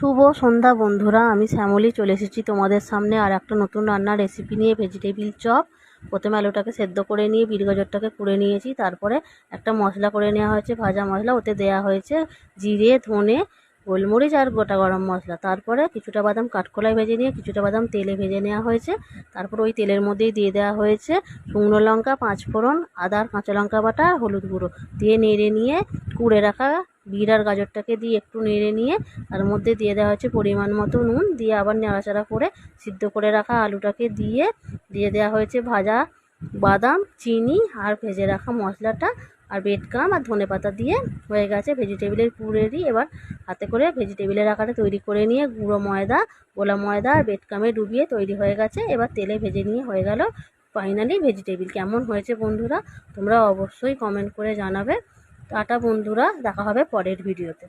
শুভ সন্ধ্যা বন্ধুরা, আমি শ্যামলী চলে এসেছি তোমাদের সামনে আর একটা নতুন রান্নার রেসিপি নিয়ে ভেজিটেবিল চপ প্রথমে আলুটাকে সেদ্ধ করে নিয়ে, বিট গাজরটাকে কুড়ে নিয়েছি, তারপরে একটা মশলা করে নেওয়া হয়েছে, ভাজা মশলা, ওতে দেওয়া হয়েছে জিরে, ধনে, গোলমরিচ আর গোটা গরম মশলা। তারপরে কিছুটা বাদাম কাঠকোলায় ভেজে নিয়ে, কিছুটা বাদাম তেলে ভেজে নেওয়া হয়েছে। তারপর ওই তেলের মধ্যেই দিয়ে দেওয়া হয়েছে শুকনো লঙ্কা পাঁচ ফোড়ন আদা কাঁচা লঙ্কা বাটা, হলুদ গুঁড়ো। দিয়ে নেড়ে নিয়ে কুড়ে রাখা বিট আর গাজরটাকে দিয়ে একটু নেড়ে নিয়ে তার মধ্যে দিয়ে দেওয়া হচ্ছে পরিমাণ মতো নুন। দিয়ে আবার নাড়াচাড়া করে সিদ্ধ করে রাখা আলুটাকে দিয়ে দিয়ে দেওয়া হয়েছে ভাজা বাদাম, চিনি আর ভেজে রাখা মশলাটা আর বেডকাম আর ধনেপাতা দিয়ে হয়ে গেছে ভেজিটেবিলের পুর রেডি এবার হাতে করে ভেজিটেবিলের আকারে তৈরি করে নিয়ে গুঁড়ো ময়দা, গোলা ময়দা আর বেডকামে ডুবিয়ে তৈরি হয়ে গেছে। এবার তেলে ভেজে নিয়ে হয়ে গেল ফাইনালি ভেজিটেবিল। কেমন হয়েছে বন্ধুরা তোমরা অবশ্যই কমেন্ট করে জানাবে। টাটা বন্ধুরা দেখা হবে পরের ভিডিওতে।